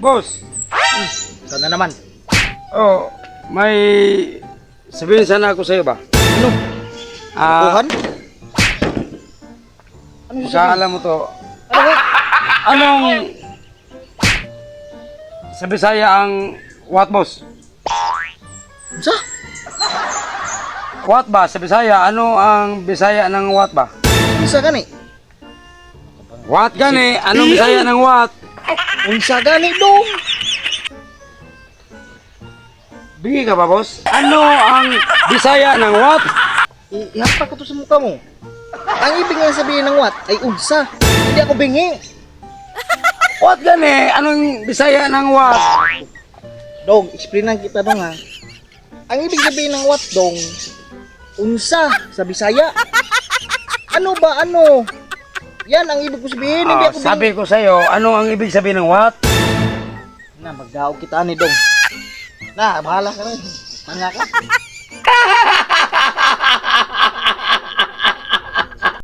Boss, Sana naman. oh, may sabihin sana ako sa'yo ba? Ano? Ah, Kuhan? Ano baka sasabihin? alam mo to. Ano ba? Anong sa Bisaya ang what boss? Sa? What ba sa Bisaya? Ano ang Bisaya ng what ba? Unsa gani? What gani? Anong Bisaya ng what? Unsa gani dong? Bigi ka ba boss? Ano ang Bisaya ng what? I- Ihapak ko to sa mukha mo. Ang ibig nga sabihin ng what ay unsa. Hindi ako bingi. What gani? Anong Bisaya ng what? Dong, explainan kita dong ha. Ang ibig sabihin ng what dong? Unsa sa Bisaya. Ano ba ano? Yan ang ibig ko sabihin, hindi Ah, ako sabi ko sa'yo, ano ang ibig sabihin ng what? Na, magdaog kita ni dong. Na, bahala ka na. Tanga ka.